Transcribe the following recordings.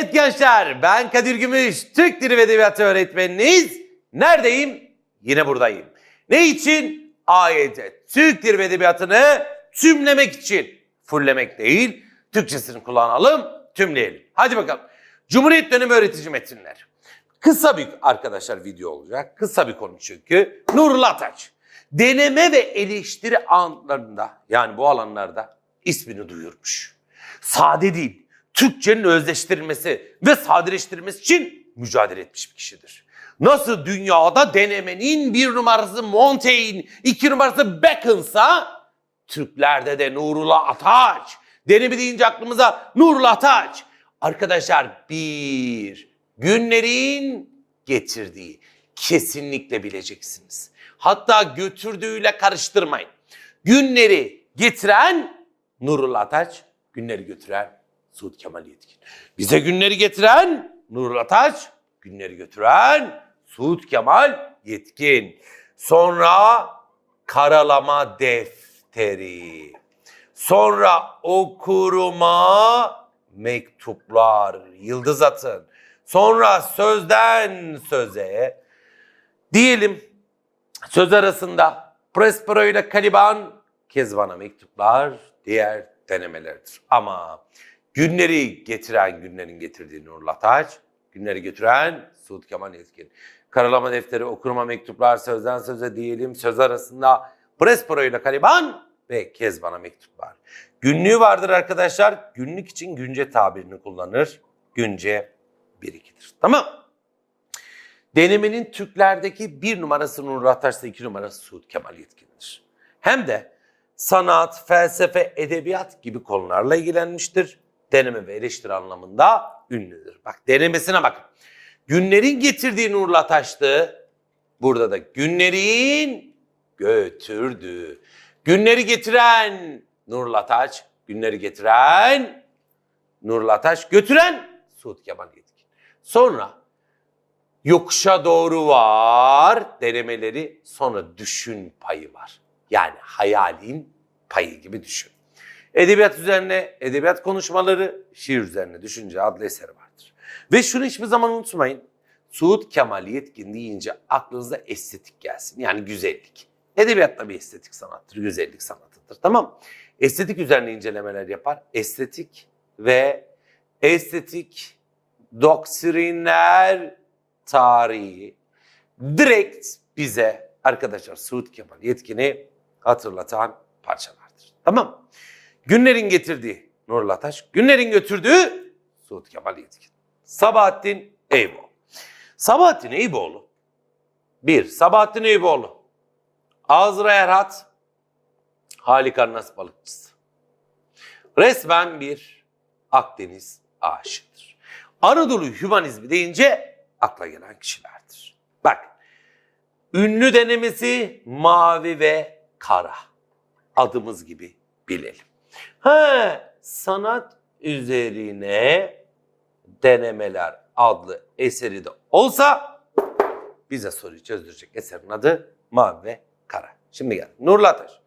Evet gençler ben Kadir Gümüş, Türk Dili ve Edebiyatı öğretmeniniz. Neredeyim? Yine buradayım. Ne için? AYT, Türk Dili ve Edebiyatı'nı tümlemek için. Fullemek değil, Türkçesini kullanalım, tümleyelim. Hadi bakalım. Cumhuriyet dönemi öğretici metinler. Kısa bir arkadaşlar video olacak. Kısa bir konu çünkü. Nurullah Ataç. Deneme ve eleştiri anlarında yani bu alanlarda ismini duyurmuş. Sade değil, Türkçenin özleştirilmesi ve sadeleştirilmesi için mücadele etmiş bir kişidir. Nasıl dünyada denemenin bir numarası Montaigne, iki numarası Bacon'sa Türklerde de Nurullah Ataç. Denemi deyince aklımıza Nurullah Ataç. Arkadaşlar bir günlerin getirdiği kesinlikle bileceksiniz. Hatta götürdüğüyle karıştırmayın. Günleri getiren Nurullah Ataç, günleri götüren Suud Kemal Yetkin. Bize günleri getiren Nurullah Ataç, günleri götüren Suud Kemal Yetkin. Sonra karalama defteri. Sonra okuruma mektuplar, yıldız atın. Sonra sözden söze. Diyelim söz arasında Prospero ile Caliban Kezban'a mektuplar diğer denemelerdir. Ama günleri getiren günlerin getirdiği Nurullah Taç, günleri götüren Suud Kemal Yetkin. Karalama defteri, okurma mektuplar, sözden söze diyelim söz arasında Prospero ile Caliban ve Kezban'a mektuplar. Günlüğü vardır arkadaşlar. Günlük için günce tabirini kullanır. Günce 1-2'dir. Tamam. Denemenin Türklerdeki bir numarası Nurullah Taş'ta iki numarası Suud Kemal Yetkin'dir. Hem de sanat, felsefe, edebiyat gibi konularla ilgilenmiştir. Deneme ve eleştiri anlamında ünlüdür. Bak denemesine bakın. Günlerin getirdiği Nurullah Taş'tı. Burada da günlerin götürdüğü. Günleri getiren Nurullah Taş, günleri getiren Nurullah Taş, götüren Suud Kemal Yetkin. Sonra yokuşa doğru var denemeleri, sonra düşün payı var. Yani hayalin payı gibi düşün. Edebiyat üzerine edebiyat konuşmaları, şiir üzerine düşünce adlı eseri vardır. Ve şunu hiçbir zaman unutmayın. Suud Kemal Yetkin deyince aklınıza estetik gelsin. Yani güzellik. Edebiyat da bir estetik sanattır, güzellik sanatıdır. Tamam Estetik üzerine incelemeler yapar. Estetik ve estetik doktrinler tarihi direkt bize arkadaşlar Suud Kemal Yetkin'i hatırlatan parçalardır. Tamam Günlerin getirdiği Nurullah Taş, günlerin götürdüğü Suud Kemal Yetkin. Sabahattin Eyüboğlu. Sabahattin Eyüboğlu. Bir, Sabahattin Eyüboğlu. Azra Erhat, Halikarnas balıkçısı. Resmen bir Akdeniz aşığıdır. Anadolu hümanizmi deyince akla gelen kişilerdir. Bak, ünlü denemesi mavi ve kara. Adımız gibi bilelim. Ha, sanat üzerine denemeler adlı eseri de olsa bize soruyu çözdürecek eserin adı Mavi ve Kara. Şimdi gel. Nurullah Taş.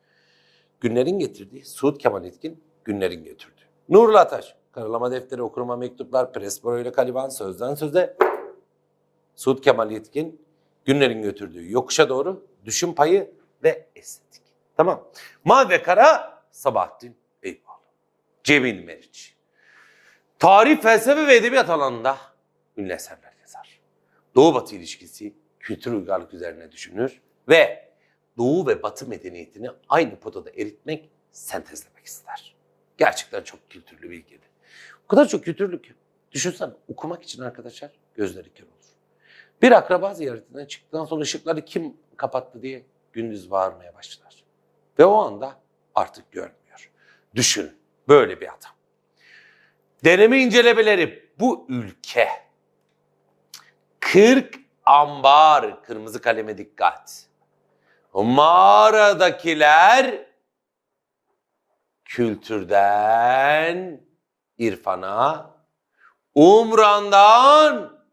Günlerin getirdiği, Suud Kemal Etkin günlerin götürdü. Nurullah Taş. Karalama defteri, okurma mektuplar, Prespero ile Kaliban, sözden söze. Suud Kemal Yetkin günlerin götürdüğü yokuşa doğru düşün payı ve estetik. Tamam. Mavi ve Kara Sabahattin. Cemil Meriç. Tarih, felsefe ve edebiyat alanında ünlü eserler yazar. Doğu Batı ilişkisi kültür uygarlık üzerine düşünür ve Doğu ve Batı medeniyetini aynı potada eritmek, sentezlemek ister. Gerçekten çok kültürlü bilgili. O kadar çok kültürlü ki. Düşünsene okumak için arkadaşlar gözleri kör olur. Bir akraba ziyaretinden çıktıktan sonra ışıkları kim kapattı diye gündüz bağırmaya başlar. Ve o anda artık görmüyor. Düşünün böyle bir adam. Deneme incelemeleri bu ülke 40 ambar kırmızı kaleme dikkat. Mağaradakiler kültürden irfana, umrandan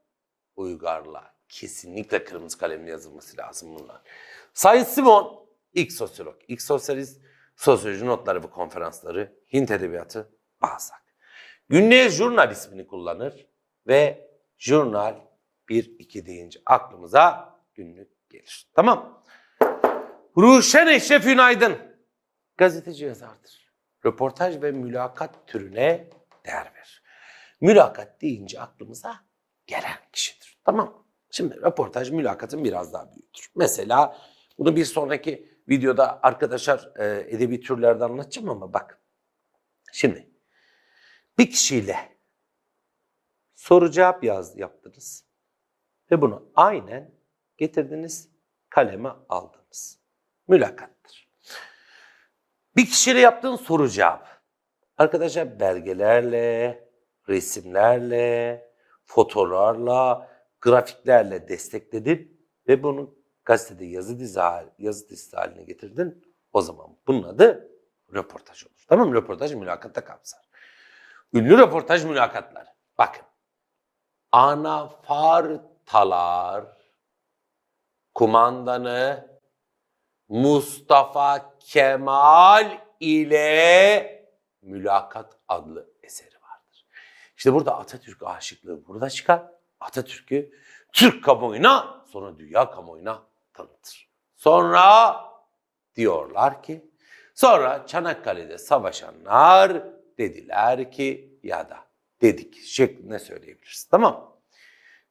uygarlığa. Kesinlikle kırmızı kalemle yazılması lazım bunlar. Sayın Simon ilk sosyolog, ilk sosyalist, sosyoloji notları ve konferansları, Hint edebiyatı, Balzac. Günlüğe jurnal ismini kullanır. ve jurnal 1-2 deyince aklımıza günlük gelir. Tamam. Ruşen Eşref Günaydın. Gazeteci yazardır. Röportaj ve mülakat türüne değer verir. Mülakat deyince aklımıza gelen kişidir. Tamam. Şimdi röportaj mülakatın biraz daha büyüktür. Mesela bunu bir sonraki videoda arkadaşlar e, edebi türlerde anlatacağım ama bak. Şimdi bir kişiyle soru cevap yaz yaptınız ve bunu aynen getirdiniz kaleme aldınız. Mülakattır. Bir kişiyle yaptığın soru cevap. Arkadaşlar belgelerle, resimlerle, fotolarla, grafiklerle destekledin ve bunu gazetede yazı dizi, hal- yazı dizisi haline getirdin. O zaman bunun adı röportaj olur. Tamam mı? Röportaj mülakatta kapsar. Ünlü röportaj mülakatları. Bakın. Anafartalar kumandanı Mustafa Kemal ile Mülakat adlı eseri vardır. İşte burada Atatürk aşıklığı burada çıkar. Atatürk'ü Türk kamuoyuna sonra dünya kamuoyuna tanıtır. Sonra diyorlar ki sonra Çanakkale'de savaşanlar dediler ki ya da dedik şeklinde söyleyebiliriz. Tamam.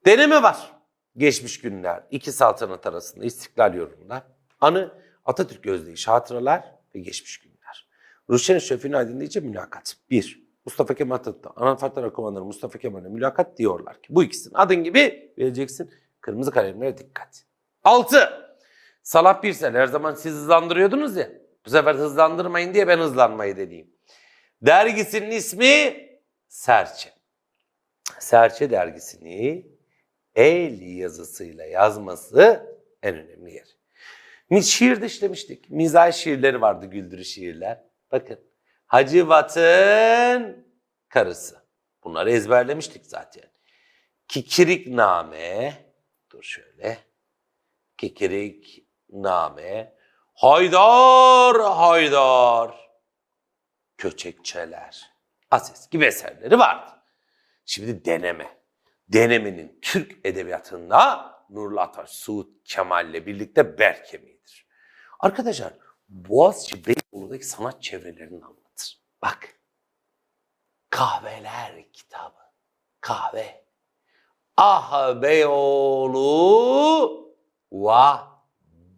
Deneme var. Geçmiş günler, iki saltanat arasında istiklal yorumlar, anı Atatürk özdeyiş hatıralar ve geçmiş günler. Ruşen Şefin aydınlayıcı mülakat. Bir, Mustafa Kemal Atatürk'te Anafartlar Komandanı Mustafa Kemal'e mülakat diyorlar ki bu ikisinin adın gibi vereceksin. Kırmızı kalemlere dikkat. Altı, Salah Birsel her zaman siz hızlandırıyordunuz ya. Bu sefer hızlandırmayın diye ben hızlanmayı deneyeyim. Dergisinin ismi Serçe. Serçe dergisini el yazısıyla yazması en önemli yer. Mi- Şiirde işlemiştik. Mizah şiirleri vardı, güldürü şiirler. Bakın. Hacivat'ın karısı. Bunları ezberlemiştik zaten. Kikirikname. Dur şöyle. Kikirikname. Haydar Haydar. Köçekçeler. Ases gibi eserleri vardı. Şimdi deneme. Denemenin Türk edebiyatında Nurlu Ataş, Suud Kemal'le birlikte bel kemiğidir. Arkadaşlar Boğaziçi Beyoğlu'ndaki sanat çevrelerini anlatır. Bak. Kahveler kitabı. Kahve. Ah Beyoğlu va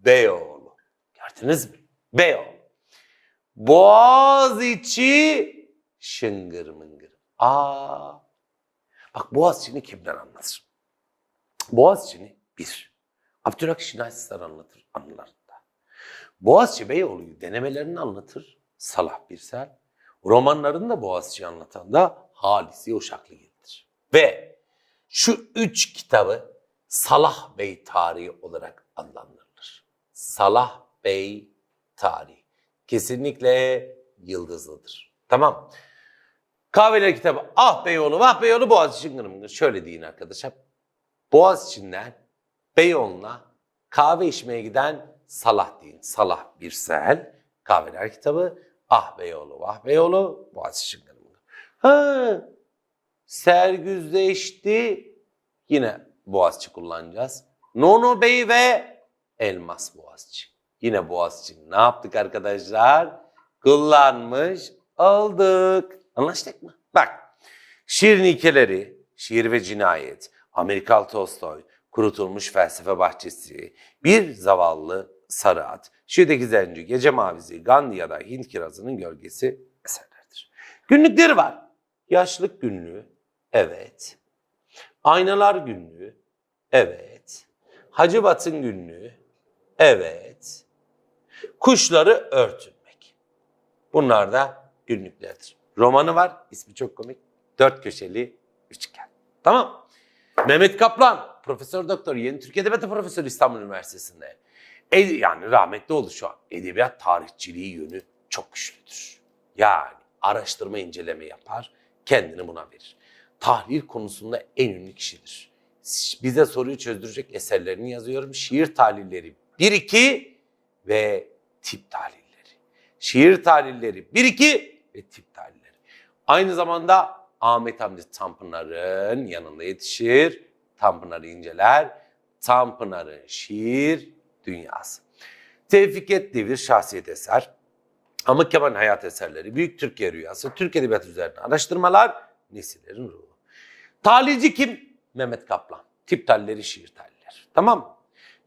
Beyoğlu. Gördünüz mü? Beyoğlu. Boğaziçi şıngır mıngır. Aa. Bak Boğaziçi'ni kimden anlatır? Boğaziçi'ni bir. Abdülhak Şinasi anlatır anılarında. Boğaziçi Beyoğlu'yu denemelerini anlatır Salah Birsel. Romanlarını da Boğaziçi anlatan da Halisi Uşaklıgil'dir. Ve şu üç kitabı Salah Bey tarihi olarak adlandırılır. Salah Bey tarihi. Kesinlikle yıldızlıdır. Tamam. Kahveler kitabı Ah Beyoğlu, Vah Beyoğlu, Boğaziçi Şıngır Mıngır. Şöyle deyin arkadaşlar. Boğaziçi'nden Beyoğlu'na kahve içmeye giden Salah deyin. Salah Birsel, Kahveler kitabı Ah Beyoğlu, Vah Beyoğlu, Boğaziçi Şıngır Mıngır. Ha, sergüzleşti. Yine Boğaziçi kullanacağız. Nono Bey ve Elmas Boğaziçi. Yine Boğaziçi. Ne yaptık arkadaşlar? Kullanmış olduk. Anlaştık mı? Bak. Şiirin ilkeleri, şiir ve cinayet, Amerikal Tolstoy, kurutulmuş felsefe bahçesi, bir zavallı sarı at, şiirdeki zenci, gece mavisi, Gandhi ya da Hint kirazının gölgesi eserlerdir. Günlükleri var. Yaşlık günlüğü, evet. Aynalar günlüğü, evet. Hacı Batın günlüğü, evet. Kuşları örtünmek. Bunlar da günlüklerdir. Romanı var, ismi çok komik. Dört köşeli üçgen. Tamam. Mehmet Kaplan, Profesör Doktor, Yeni Türk Edebiyatı Profesörü İstanbul Üniversitesi'nde. E, yani rahmetli oldu şu an. Edebiyat tarihçiliği yönü çok güçlüdür. Yani araştırma inceleme yapar, kendini buna verir. Tahlil konusunda en ünlü kişidir. Bize soruyu çözdürecek eserlerini yazıyorum. Şiir tahlilleri 1-2 ve tip tahlilleri. Şiir tahlilleri 1-2 ve tip tahlilleri. Aynı zamanda Ahmet Hamdi Tanpınar'ın yanında yetişir. Tanpınar'ı inceler. Tanpınar'ın şiir dünyası. Tevfiket Devir şahsiyet eser. Ama Kemal hayat eserleri, Büyük Türkiye Rüyası, Türk Edebiyatı üzerine araştırmalar, Nesillerin ruhu. Talihci kim? Mehmet Kaplan. Tip talleri, şiir talleri. Tamam mı?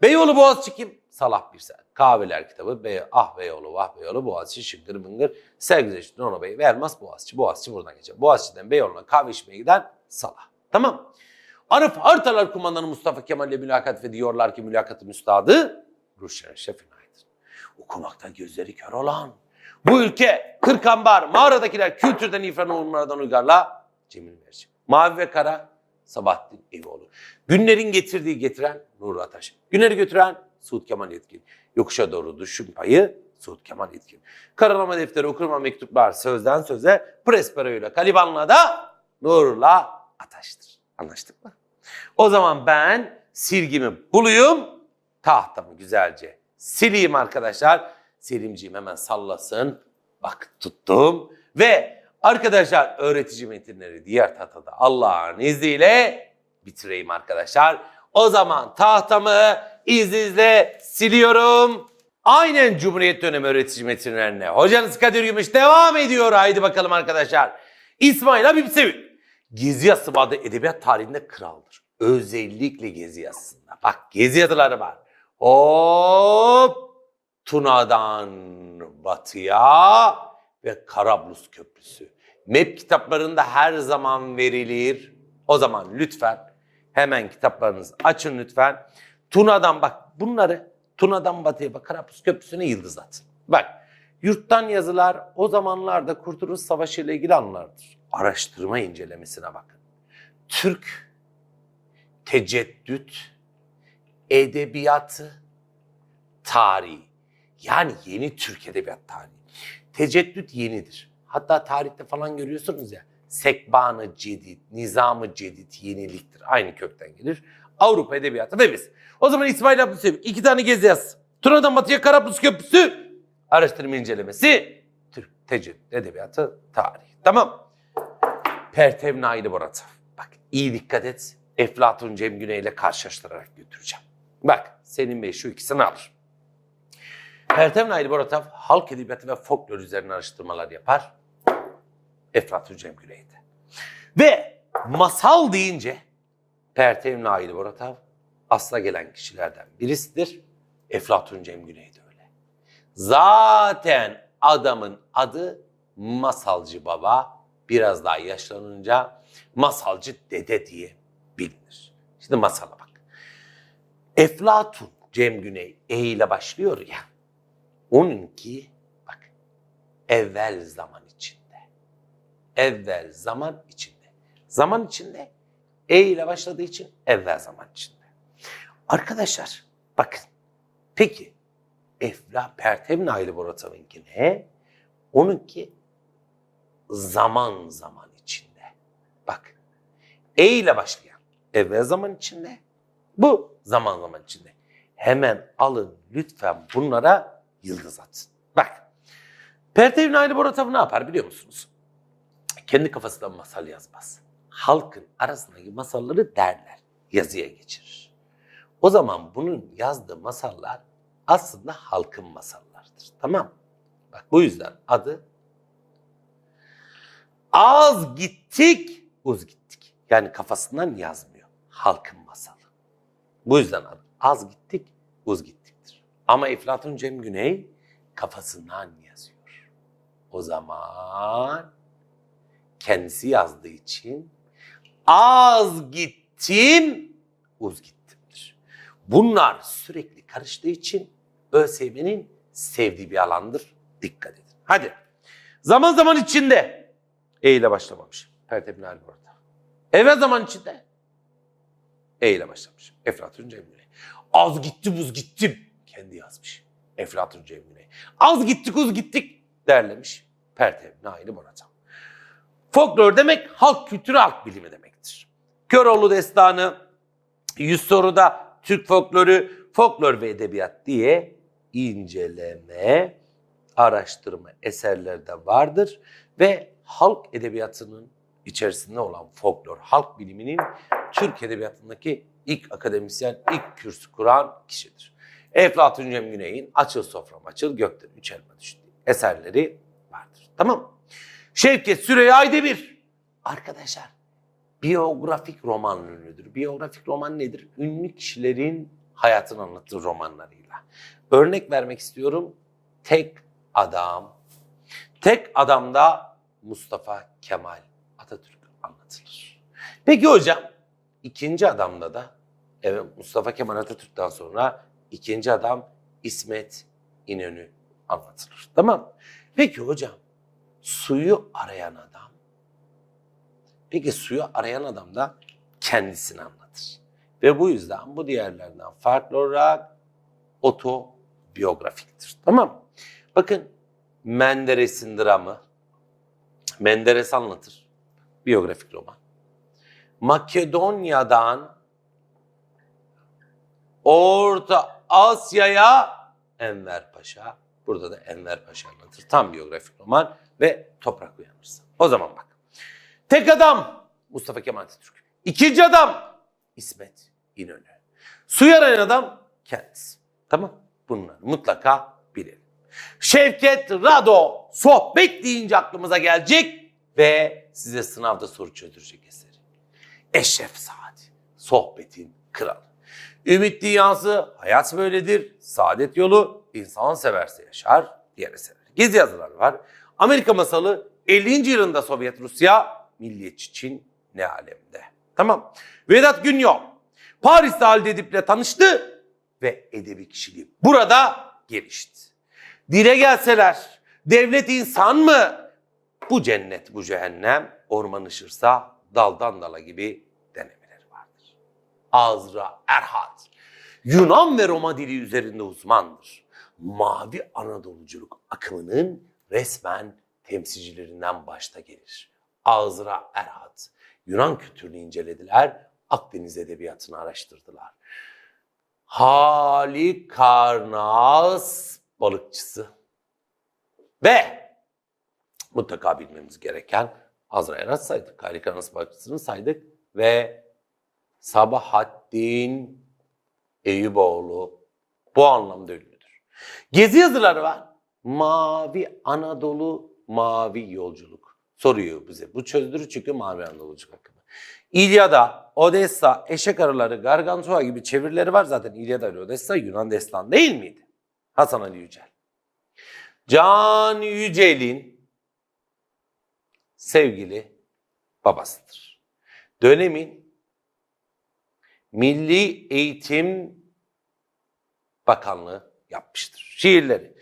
Beyoğlu Boğaziçi kim? Salah Birsel. Kahveler kitabı. Bey, ah Beyoğlu, vah Beyoğlu, Boğaziçi, şıngır bıngır. Sevgili Reşit Nono Bey ve Elmas Boğaziçi. Boğaziçi buradan geçer. Boğaziçi'den Beyoğlu'na kahve içmeye giden Salah. Tamam? Arif Haritalar Kumandanı Mustafa Kemal ile mülakat ve diyorlar ki mülakatın üstadı Ruşen Şefin Aydın. Okumakta gözleri kör olan. Bu ülke Kırkambar, mağaradakiler kültürden ifran olmadan uygarla Cemil Meriç. Mavi ve Kara Sabahattin Eyüboğlu. Günlerin getirdiği getiren Nur Ataş. Günleri götüren Suud Kemal Yetkin. Yokuşa doğru düşün payı Suud Kemal Yetkin. Karalama defteri, okurma mektuplar sözden söze, Prespero'yla Kaliban'la da Nur'la Ataş'tır. Anlaştık mı? O zaman ben silgimi bulayım, tahtamı güzelce sileyim arkadaşlar. Selimciğim hemen sallasın. Bak tuttum ve arkadaşlar öğretici metinleri diğer tahtada Allah'ın izniyle bitireyim arkadaşlar. O zaman tahtamı izninizle siliyorum. Aynen Cumhuriyet dönemi öğretici metinlerine. Hocanız Kadir Gümüş devam ediyor. Haydi bakalım arkadaşlar. İsmail Habib Sevil. Gezi yazısı adı edebiyat tarihinde kraldır. Özellikle gezi yazısında. Bak gezi yazıları var. Hop Tuna'dan batıya ve Karablus Köprüsü. MEP kitaplarında her zaman verilir. O zaman lütfen hemen kitaplarınızı açın lütfen. Tuna'dan bak bunları Tuna'dan batıya bak Karablus Köprüsü'ne yıldız atın. Bak yurttan yazılar o zamanlarda Kurtuluş Savaşı ile ilgili anılardır. Araştırma incelemesine bakın. Türk teceddüt edebiyatı tarihi. Yani yeni Türk edebiyat tarihi. Teceddüt yenidir. Hatta tarihte falan görüyorsunuz ya. Sekbanı cedid, nizamı cedid yeniliktir. Aynı kökten gelir. Avrupa edebiyatı ve biz. O zaman İsmail Abdülselim iki tane gezi yaz. Tuna'dan batıya Karablus Köprüsü. Araştırma incelemesi. Türk teceddüt edebiyatı tarihi. Tamam. Pertev Naili Borat. Bak iyi dikkat et. Eflatun Cem Güney ile karşılaştırarak götüreceğim. Bak Selim Bey şu ikisini alır. Pertev Naili Boratav halk edebiyatı ve folklor üzerine araştırmalar yapar. Eflatun Cem Güney'de. Ve masal deyince Pertev Naili Boratav asla gelen kişilerden birisidir. Eflatun Cem Güney de öyle. Zaten adamın adı Masalcı Baba. Biraz daha yaşlanınca Masalcı Dede diye bilinir. Şimdi masala bak. Eflatun Cem Güney E ile başlıyor ya. Onunki bak evvel zaman. Evvel zaman içinde. Zaman içinde E ile başladığı için evvel zaman içinde. Arkadaşlar bakın peki Efla Pertev Naili Boratav'ınki ne? Onunki zaman zaman içinde. Bak E ile başlayan evvel zaman içinde. Bu zaman zaman içinde. Hemen alın lütfen bunlara yıldız atın. Bak. Pertev Naili Boratov ne yapar biliyor musunuz? Kendi kafasından masal yazmaz. Halkın arasındaki masalları derler. Yazıya geçirir. O zaman bunun yazdığı masallar aslında halkın masallarıdır. Tamam? Bak bu yüzden adı az gittik, uz gittik. Yani kafasından yazmıyor. Halkın masalı. Bu yüzden adı az gittik, uz gittiktir. Ama Eflatun Cem Güney kafasından yazıyor. O zaman kendisi yazdığı için az gittim, uz gittimdir. Bunlar sürekli karıştığı için ÖSYM'nin sevdiği bir alandır. Dikkat edin. Hadi. Zaman zaman içinde. E ile başlamamış. Pertev Nail burada. Evvel zaman içinde. E ile başlamış. Eflatun Cem Güney. Az gitti buz gittim. Kendi yazmış. Eflatun Cem Güney. Az gittik uz gittik derlemiş. Pertev Naili Boracan. Folklor demek halk kültürü halk bilimi demektir. Köroğlu destanı, yüz soruda Türk folkloru, folklor ve edebiyat diye inceleme, araştırma eserlerde vardır ve halk edebiyatının içerisinde olan folklor halk biliminin Türk Edebiyatı'ndaki ilk akademisyen, ilk kürsü kuran kişidir. Eflatun Cem Güney'in Açıl Sofram Açıl Gökten Üç Elma Düştü eserleri vardır. Tamam mı? Şevket Süreyya Aydemir. Arkadaşlar biyografik roman ünlüdür. Biyografik roman nedir? Ünlü kişilerin hayatını anlatır romanlarıyla. Örnek vermek istiyorum. Tek Adam. Tek Adam'da Mustafa Kemal Atatürk anlatılır. Peki hocam ikinci adamda da evet Mustafa Kemal Atatürk'ten sonra ikinci adam İsmet İnönü anlatılır. Tamam? Peki hocam suyu arayan adam Peki suyu arayan adam da kendisini anlatır. Ve bu yüzden bu diğerlerden farklı olarak otobiyografiktir. Tamam? Bakın Menderes'in dramı. Menderes anlatır. Biyografik roman. Makedonya'dan Orta Asya'ya Enver Paşa. Burada da Enver Paşa anlatır. Tam biyografik roman ve toprak uyanırsa. O zaman bak. Tek adam Mustafa Kemal Atatürk. İkinci adam İsmet İnönü. Suyu arayan adam kendisi. Tamam Bunları mutlaka bilelim. Şevket Rado sohbet deyince aklımıza gelecek ve size sınavda soru çözdürecek eseri. Eşref Saadi sohbetin kralı. Ümit Dünyası hayat böyledir. Saadet yolu insan severse yaşar diğer eserler. Gezi yazıları var. Amerika masalı 50. yılında Sovyet Rusya milliyetçi Çin ne alemde. Tamam. Vedat Günyol Paris'te Halide Edip'le tanıştı ve edebi kişiliği burada gelişti. Dile gelseler devlet insan mı? Bu cennet bu cehennem orman ışırsa daldan dala gibi denemeleri vardır. Azra Erhat Yunan ve Roma dili üzerinde uzmandır. Mavi Anadoluculuk akımının resmen temsilcilerinden başta gelir. Azra Erhat. Yunan kültürünü incelediler, Akdeniz edebiyatını araştırdılar. Halikarnas balıkçısı. Ve mutlaka bilmemiz gereken Azra Erhat saydık. Halikarnas balıkçısını saydık ve Sabahattin Eyüboğlu bu anlamda ünlüdür. Gezi yazıları var. Mavi Anadolu, Mavi Yolculuk. Soruyor bize. Bu çözdürür çünkü Mavi Anadoluculuk akımı. İlyada, Odessa, Eşek Arıları, Gargantua gibi çevirileri var. Zaten İlyada ile Odessa Yunan destan değil miydi? Hasan Ali Yücel. Can Yücel'in sevgili babasıdır. Dönemin Milli Eğitim Bakanlığı yapmıştır. Şiirleri.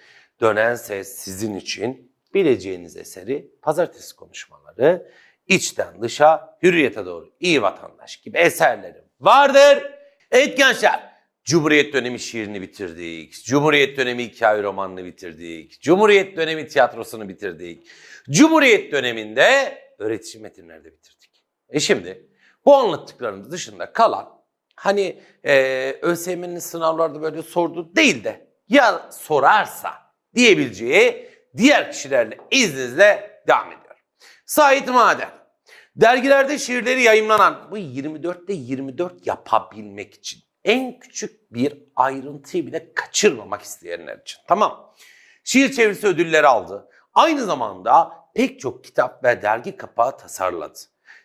Dönen Ses sizin için bileceğiniz eseri Pazartesi konuşmaları, içten dışa, hürriyete doğru, iyi vatandaş gibi eserlerim vardır. Evet gençler, Cumhuriyet dönemi şiirini bitirdik. Cumhuriyet dönemi hikaye romanını bitirdik. Cumhuriyet dönemi tiyatrosunu bitirdik. Cumhuriyet döneminde öğretici metinleri bitirdik. E şimdi bu anlattıklarımız dışında kalan hani e, ÖSYM'nin sınavlarda böyle sordu değil de ya sorarsa diyebileceği diğer kişilerle izninizle devam ediyor. Sait Maden. Dergilerde şiirleri yayımlanan bu 24'te 24 yapabilmek için en küçük bir ayrıntıyı bile kaçırmamak isteyenler için. Tamam. Şiir çevirisi ödülleri aldı. Aynı zamanda pek çok kitap ve dergi kapağı tasarladı.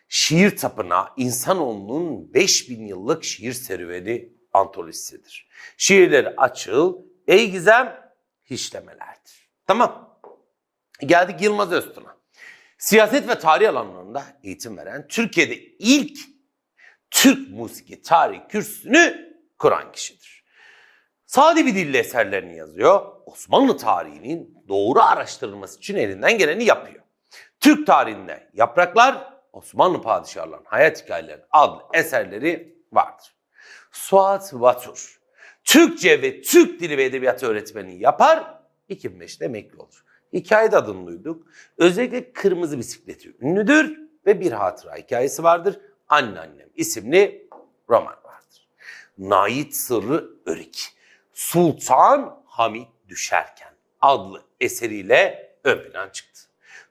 Şiir Tapınağı insanoğlunun 5000 yıllık şiir serüveni antolojisidir. Şiirleri açıl, ey gizem, hiçlemelerdir. Tamam. Geldik Yılmaz Öztun'a. Siyaset ve tarih alanlarında eğitim veren Türkiye'de ilk Türk musiki tarih kürsüsünü kuran kişidir. Sade bir dille eserlerini yazıyor. Osmanlı tarihinin doğru araştırılması için elinden geleni yapıyor. Türk tarihinde Yapraklar, Osmanlı padişahlarının hayat hikayeleri adlı eserleri vardır. Suat Vatur, Türkçe ve Türk dili ve edebiyatı öğretmeni yapar, 2005'te emekli olur. Hikayede adını duyduk. Özellikle Kırmızı Bisikleti ünlüdür ve bir hatıra hikayesi vardır. Anneannem isimli roman vardır. Nait Sırrı Örik, Sultan Hamit Düşerken adlı eseriyle ön plan çıktı.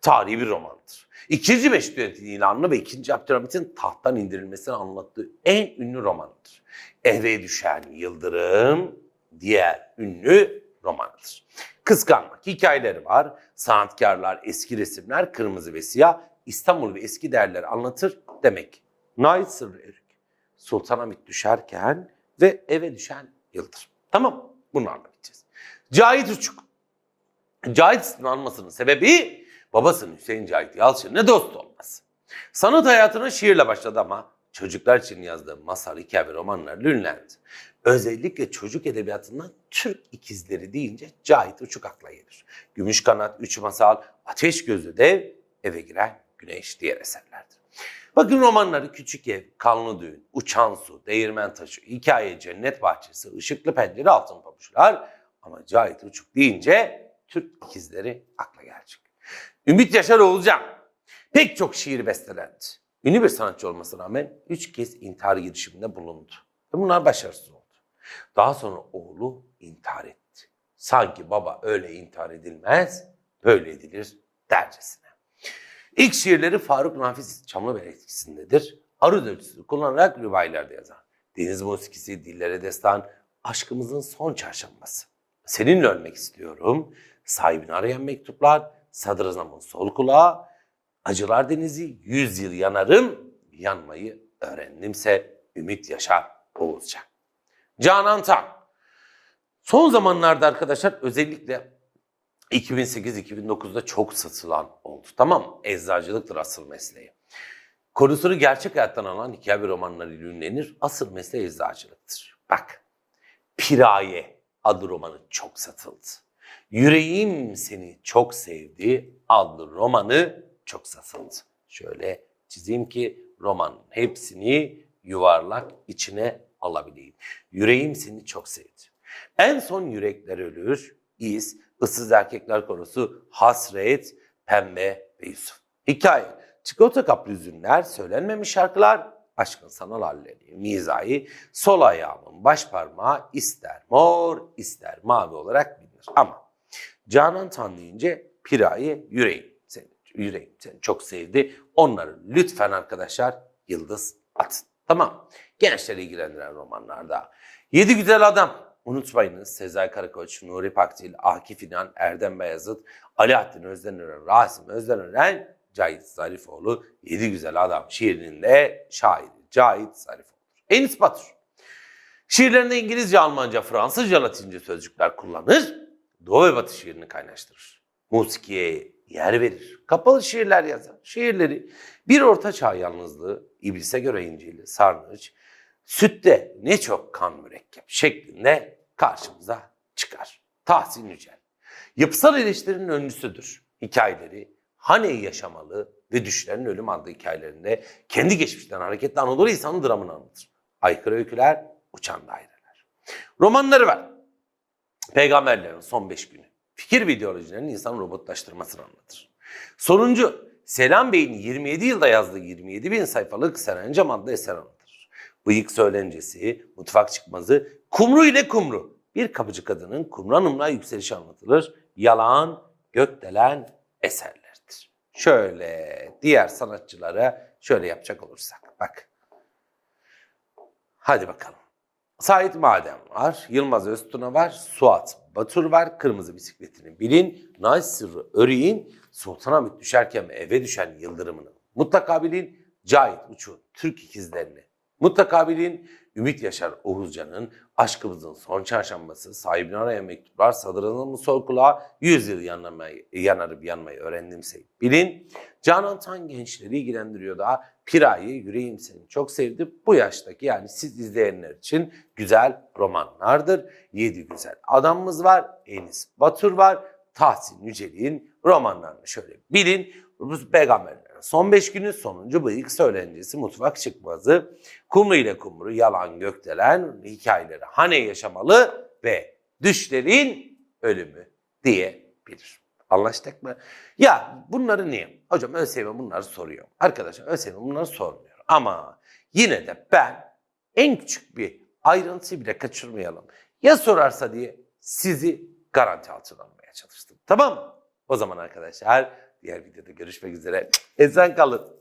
Tarihi bir romandır. İkinci Meşrutiyet'in ilanını ve ikinci Abdülhamit'in tahttan indirilmesini anlattığı en ünlü romanıdır. Eve düşen Yıldırım diğer ünlü romanıdır. Kıskanmak hikayeleri var. Sanatkarlar, eski resimler, kırmızı ve siyah, İstanbul ve eski değerleri anlatır demek. Nait Sırrı Erik, Sultanahmet düşerken ve eve düşen Yıldırım. Tamam bunu anlatacağız. Cahit Uçuk. Cahit ismini almasının sebebi babasının Hüseyin Cahit Yalçın'la dost olması. Sanat hayatına şiirle başladı ama çocuklar için yazdığı masal, hikaye ve romanlarla ünlendi. Özellikle çocuk edebiyatından Türk ikizleri deyince Cahit Uçuk akla gelir. Gümüş Kanat, Üç Masal, Ateş Gözü Dev, Eve Giren Güneş diğer eserlerdir. Bakın romanları Küçük Ev, Kanlı Düğün, Uçan Su, Değirmen Taşı, Hikaye, Cennet Bahçesi, Işıklı Pencere, Altın Pabuçlar ama Cahit Uçuk deyince Türk ikizleri akla gelecek. Ümit Yaşar Oğulcan pek çok şiir bestelendi. Ünlü bir sanatçı olmasına rağmen üç kez intihar girişiminde bulundu. Ve bunlar başarısız oldu. Daha sonra oğlu intihar etti. Sanki baba öyle intihar edilmez, böyle edilir dercesine. İlk şiirleri Faruk Nafiz Çamlıbel etkisindedir. Aruz ölçüsü kullanarak rivayelerde yazar. Deniz musikisi, dillere destan, aşkımızın son çarşambası. Seninle ölmek istiyorum, sahibini arayan mektuplar, sadrazamın sol kulağı, acılar denizi, yüz yıl yanarım, yanmayı öğrendimse Ümit Yaşar Oğuzcan. Canan Tan. Son zamanlarda arkadaşlar özellikle 2008-2009'da çok satılan oldu. Tamam mı? Eczacılıktır asıl mesleği. Konusunu gerçek hayattan alan hikaye ve romanlarıyla ünlenir. Asıl mesleği eczacılıktır. Bak, Piraye adlı romanı çok satıldı. Yüreğim seni çok sevdi adlı romanı çok satıldı. Şöyle çizeyim ki romanın hepsini yuvarlak içine alabileyim. Yüreğim seni çok sevdi. En son yürekler ölür, iz, ıssız erkekler konusu, hasret, pembe ve Yusuf. Hikaye, çikolata kaplı üzümler, söylenmemiş şarkılar, aşkın sanal halleri, mizahi, sol ayağımın baş parmağı ister mor, ister mavi olarak bilinir. Ama Canan Tan deyince Piraye yüreğim yüreğim seni çok sevdi. Onları lütfen arkadaşlar yıldız atın. Tamam. Gençleri ilgilendiren romanlarda. Yedi Güzel Adam. Unutmayınız Sezai Karakoç, Nuri Pakdil, Akif İnan, Erdem Beyazıt, Alaaddin Özdenören, Rasim Özdenören, Cahit Zarifoğlu Yedi Güzel Adam şiirinin de şairi Cahit Zarifoğlu. Enis Batur. Şiirlerinde İngilizce, Almanca, Fransızca, Latince sözcükler kullanır. Doğu ve Batı şiirini kaynaştırır. Musikiye yer verir. Kapalı şiirler yazar. Şiirleri bir orta çağ yalnızlığı, iblise göre İncil'i, sarnıç, sütte ne çok kan mürekkep şeklinde karşımıza çıkar. Tahsin Yücel. Yapısal eleştirinin öncüsüdür. Hikayeleri Hane'yi yaşamalı ve düşlerin ölüm adlı hikayelerinde kendi geçmişten hareketle Anadolu insanı dramını anlatır. Aykırı öyküler, uçan daireler. Romanları var. Peygamberlerin son beş günü. Fikir ve ideolojilerin insan robotlaştırmasını anlatır. Sonuncu, Selam Bey'in 27 yılda yazdığı 27 bin sayfalık Serencam adlı eser anlatır. Bıyık söylencesi, mutfak çıkmazı, kumru ile kumru. Bir kapıcı kadının kumru hanımla yükselişi anlatılır. Yalan, gökdelen eserlerdir. Şöyle diğer sanatçılara şöyle yapacak olursak. Bak. Hadi bakalım. Sait Madem var, Yılmaz Öztuna var, Suat Batur var, Kırmızı Bisikletini bilin, Nasır Örüğün, Sultanahmet düşerken ve eve düşen Yıldırım'ını mutlaka bilin, Cahit Uç'un Türk ikizlerini mutlaka bilin, Ümit Yaşar Oğuzcan'ın Aşkımızın Son Çarşambası, Sahibini Arayan Mektuplar, Sadrazamın Sol Kulağı, Yüz Yıl yanmayı, yanarıp yanmayı öğrendimse bilin. Canan Tan gençleri ilgilendiriyor da Piraye Yüreğim Seni çok sevdi. Bu yaştaki yani siz izleyenler için güzel romanlardır. Yedi güzel adamımız var. Enis Batur var. Tahsin Yücel'in romanlarını şöyle bilin. Bu peygamberlerin son beş günü sonuncu bıyık söylencesi mutfak çıkmazı. Kumru ile kumru yalan gökdelen hikayeleri hane yaşamalı ve düşlerin ölümü diyebilir. Anlaştık mı? Ya bunları niye? Hocam ÖSYM bunları soruyor. Arkadaşlar ÖSYM bunları sormuyor. Ama yine de ben en küçük bir ayrıntıyı bile kaçırmayalım. Ya sorarsa diye sizi garanti altına almaya çalıştım. Tamam mı? O zaman arkadaşlar Diğer videoda görüşmek üzere. Esen kalın.